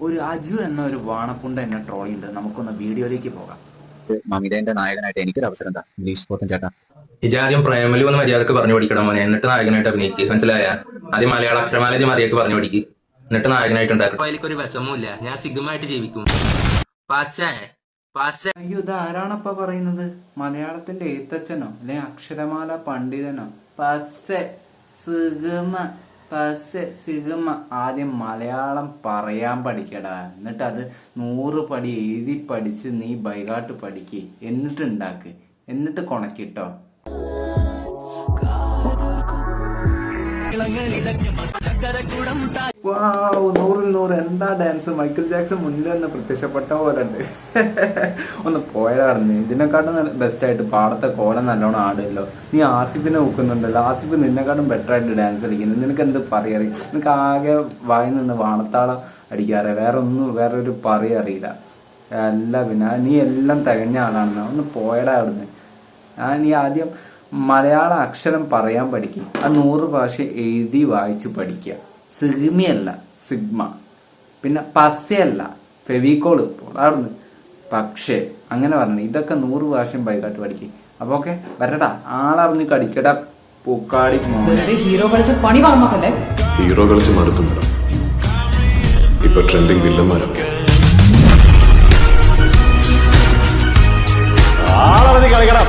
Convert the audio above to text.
ഒരു അജു എന്ന ഒരു വാണപ്പുണ്ട എന്നെ ട്രോൾ ഉണ്ട് നമുക്കൊന്ന് വീഡിയോയിലേക്ക് പോകാം. മമിതേന്റെ നായകനായിട്ട് എനിക്കൊരു അവസരം എന്താ ഇംഗ്ലീഷ് പോത്തൻ ചേട്ടാ. ഇജാദ്യം പ്രേമലു എന്ന് മര്യാദയ്ക്ക് പറഞ്ഞു പഠിക്കണം മോനെ. എന്നിട്ട് നായകനായിട്ട് അഭിനയിക്ക്. മനസ്സിലായ? ആദ്യം മലയാള അക്ഷരമാലജി മറിയൊക്കെ പറഞ്ഞു പഠിക്ക്. എന്നിട്ട് നായകനായിട്ട് ഉണ്ടാക്കും അതിലേക്കൊരു വിഷമവുമില്ല. ഞാൻ സിഗമായിട്ട് ജീവിക്കും. അയ്യോ ഇത് ആരാണപ്പ പറയുന്നത്? മലയാളത്തിന്റെ എഴുത്തച്ഛനോ? അല്ലെ അക്ഷരമാല പണ്ഡിതനോ? പസ്സെ സിഗമ. പസ്സെ സിഗമ ആദ്യം മലയാളം പറയാൻ പഠിക്കടാ. എന്നിട്ട് അത് നൂറ് പടി എഴുതി പഠിച്ച് നീ ബൈകാട്ട് പഠിക്ക്. എന്നിട്ട് ഉണ്ടാക്ക്. എന്നിട്ട് കൊണക്കിട്ടോ. നൂറിൽ നൂറ്. എന്താ ഡാൻസ് മൈക്കിൾ ജാക്സൺ മുന്നിൽ നിന്ന് പ്രത്യക്ഷപ്പെട്ട പോലെ ഉണ്ട് ഒന്ന് പോയതാണ് ഇതിനെക്കാട്ടും ബെസ്റ്റ് ആയിട്ട് പാടത്തെ കോലം നല്ലോണം ആടുമല്ലോ. നീ ആസിഫിനെ നോക്കുന്നുണ്ടല്ലോ. ആസിഫ് നിന്നെക്കാട്ടും ബെറ്റർ ആയിട്ട് ഡാൻസ് കളിക്കുന്നു. നിനക്ക് എന്ത് പറയറി നിനക്ക് ആകെ വായി നിന്ന് വാണത്താളം അടിക്കാറ്. വേറെ ഒന്നും വേറെ ഒരു പറയ അറിയില്ല. അല്ല പിന്നെ നീ എല്ലാം തികഞ്ഞ ആളാണെന്ന്. ഒന്ന് പോയടാ അവിടുന്ന്. ആ നീ ആദ്യം മലയാള അക്ഷരം പറയാൻ പഠിക്കുക ആ നൂറ് ഭാഷ എഴുതി വായിച്ച് പഠിക്കുക സിഗ്മയല്ല സിഗ്മ. പിന്നെ പസയല്ല ഫെവിക്കോൾ ഇപ്പോൾ. അവിടുന്ന് പക്ഷേ അങ്ങനെ പറഞ്ഞു. ഇതൊക്കെ നൂറ് ഭാഷയും ബൈക്കാട്ട് പഠിക്കും. അപ്പൊ ഓക്കെ വരടാ. ആളറിഞ്ഞ് കടിക്കട പൂക്കാടി ഹീറോ കളിച്ച് പണി വളർന്നോക്കല്ലേ ഹീറോ കളിച്ച് മടുത്തു മേഡം ഇപ്പൊ ട്രെൻഡിങ് വില്ലന്മാരൊക്കെ. ആളറിഞ്ഞ് കളിക്കട